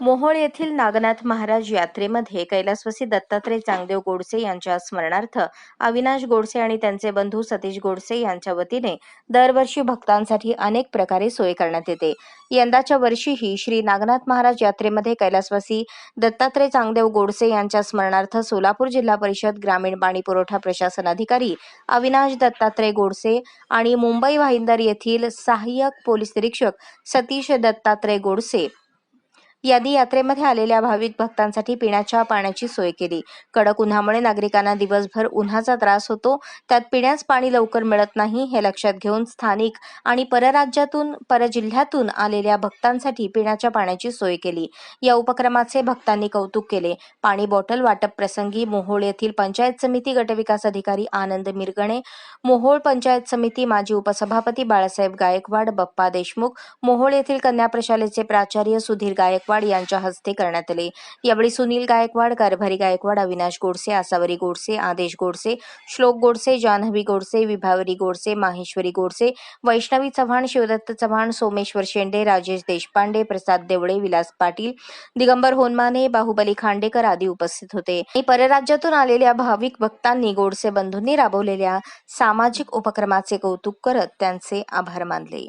मोहोळ येथील नागनाथ महाराज यात्रेमध्ये कैलासवासी दत्तात्रय चांगदेव गोडसे यांच्या स्मरणार्थ अविनाश गोडसे आणि त्यांचे बंधू सतीश गोडसे यांच्या वतीने दरवर्षी भक्तांसाठी अनेक प्रकारे सोय करण्यात येते. यंदाच्या वर्षीही श्री नागनाथ महाराज यात्रेमध्ये कैलासवासी दत्तात्रय चांगदेव गोडसे यांच्या स्मरणार्थ सोलापूर जिल्हा परिषद ग्रामीण पाणी पुरवठा प्रशासन अधिकारी अविनाश दत्तात्रय गोडसे आणि मुंबई भाईंदर येथील सहाय्यक पोलीस निरीक्षक सतीश दत्तात्रय गोडसे यांनी यात्रेमध्ये आलेल्या भाविक भक्तांसाठी पिण्याच्या पाण्याची सोय केली. कडक उन्हामुळे नागरिकांना दिवसभर उन्हाचा त्रास होतो. त्यात पिण्यास पाणी लवकर मिळत नाही हे लक्षात घेऊन स्थानिक आणि परराज्यातून परजिल्ह्यातून आलेल्या भक्तांसाठी पिण्याच्या पाण्याची सोय केली. या उपक्रमाचे भक्तांनी कौतुक केले. पाणी बॉटल वाटप प्रसंगी मोहोळ येथील पंचायत समिती गटविकास अधिकारी आनंद मिरगणे मोहोळ पंचायत समिती माजी उपसभापती बाळासाहेब गायकवाड बप्पा देशमुख मोहोळ येथील कन्या प्रशालेचे प्राचार्य सुधीर गायकवाड यांच्या हस्ते करण्यात आले. यावेळी सुनील गायकवाड कारभारी गायकवाड अविनाश गोडसे आसावरी गोडसे आदेश गोडसे श्लोक गोडसे जान्हवी गोडसे विभावरी गोडसे माहेश्वरी गोडसे वैष्णवी चव्हाण शिवदत्त चव्हाण सोमेश्वर शेंडे राजेश देशपांडे प्रसाद देवळे विलास पाटील दिगंबर होनमाने बाहुबली खांडेकर आदी उपस्थित होते. आणि परराज्यातून आलेल्या भाविक भक्तांनी गोडसे बंधूंनी राबवलेल्या सामाजिक उपक्रमाचे कौतुक करत त्यांचे आभार मानले.